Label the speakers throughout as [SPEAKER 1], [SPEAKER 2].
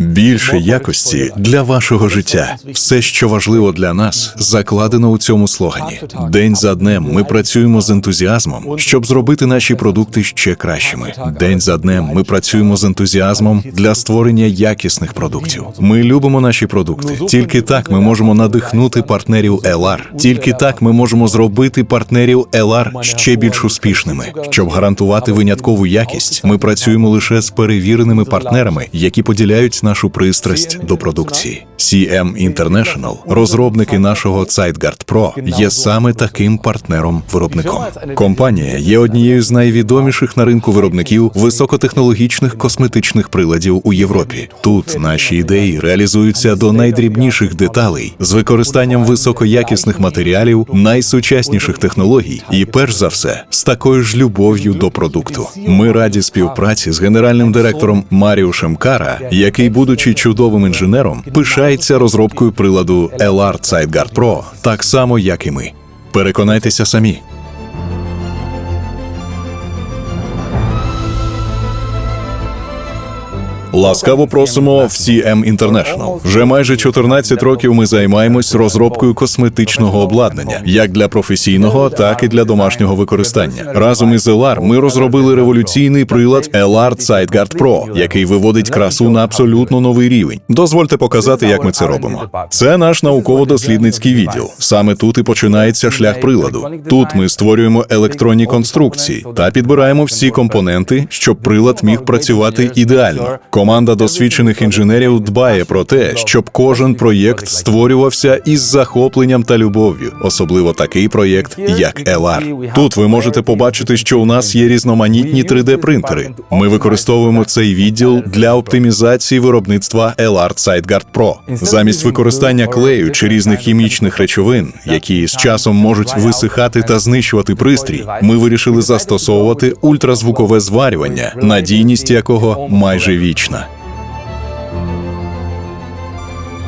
[SPEAKER 1] Більше якості для вашого життя. Все, що важливо для нас, закладено у цьому слогані. День за днем ми працюємо з ентузіазмом, щоб зробити наші продукти ще кращими. День за днем ми працюємо з ентузіазмом для створення якісних продуктів. Ми любимо наші продукти. Тільки так ми можемо надихнути партнерів LR. Тільки так ми можемо зробити партнерів LR ще більш успішними. Щоб гарантувати виняткову якість, ми працюємо лише з перевіреними партнерами, які поділяють нашу пристрасть до продукції. CM International, розробники нашого Zeitgeist Pro, є саме таким партнером-виробником. Компанія є однією з найвідоміших на ринку виробників високотехнологічних косметичних приладів у Європі. Тут наші ідеї реалізуються до найдрібніших деталей з використанням високоякісних матеріалів, найсучасніших технологій і, перш за все, з такою ж любов'ю до продукту. Ми раді співпраці з генеральним директором Маріушем Кара, який, будучи чудовим інженером, пишається розробкою приладу LR Zeitgeist Pro, так само як і ми. Переконайтеся самі. Ласкаво просимо в CM International. Вже майже 14 років ми займаємось розробкою косметичного обладнання, як для професійного, так і для домашнього використання. Разом із LR ми розробили революційний прилад LR Zeitgeist Pro, який виводить красу на абсолютно новий рівень. Дозвольте показати, як ми це робимо. Це наш науково-дослідницький відділ. Саме тут і починається шлях приладу. Тут ми створюємо електронні конструкції та підбираємо всі компоненти, щоб прилад міг працювати ідеально. Команда досвідчених інженерів дбає про те, щоб кожен проєкт створювався із захопленням та любов'ю, особливо такий проєкт, як LR. Тут ви можете побачити, що у нас є різноманітні 3D-принтери. Ми використовуємо цей відділ для оптимізації виробництва LR Zeitgeist Pro. Замість використання клею чи різних хімічних речовин, які з часом можуть висихати та знищувати пристрій, ми вирішили застосовувати ультразвукове зварювання, надійність якого майже вічна можна.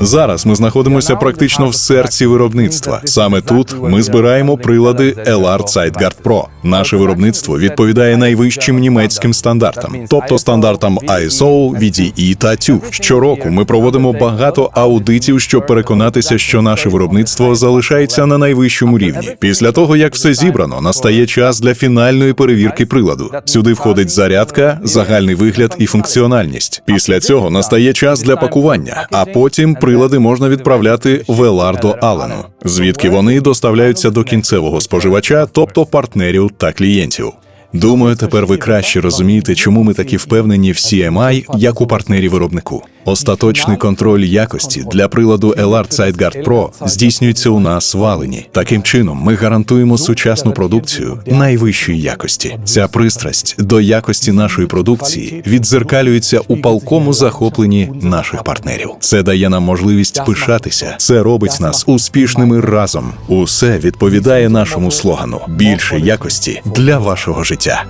[SPEAKER 1] Зараз ми знаходимося практично в серці виробництва. Саме тут ми збираємо прилади LR Zeitgeist Pro. Наше виробництво відповідає найвищим німецьким стандартам, тобто стандартам ISO, VDE та TÜV. Щороку ми проводимо багато аудитів, щоб переконатися, що наше виробництво залишається на найвищому рівні. Після того, як все зібрано, настає час для фінальної перевірки приладу. Сюди входить зарядка, загальний вигляд і функціональність. Після цього настає час для пакування, а потім прилади можна відправляти в Елардо Алену, звідки вони доставляються до кінцевого споживача, тобто партнерів та клієнтів. Думаю, тепер ви краще розумієте, чому ми такі впевнені в CMI, як у партнері виробнику. Остаточний контроль якості для приладу LR Zeitgeist Pro здійснюється у нас в Алені. Таким чином, ми гарантуємо сучасну продукцію найвищої якості. Ця пристрасть до якості нашої продукції відзеркалюється у палкому захопленні наших партнерів. Це дає нам можливість пишатися. Це робить нас успішними разом. Усе відповідає нашому слогану: більше якості для вашого життя.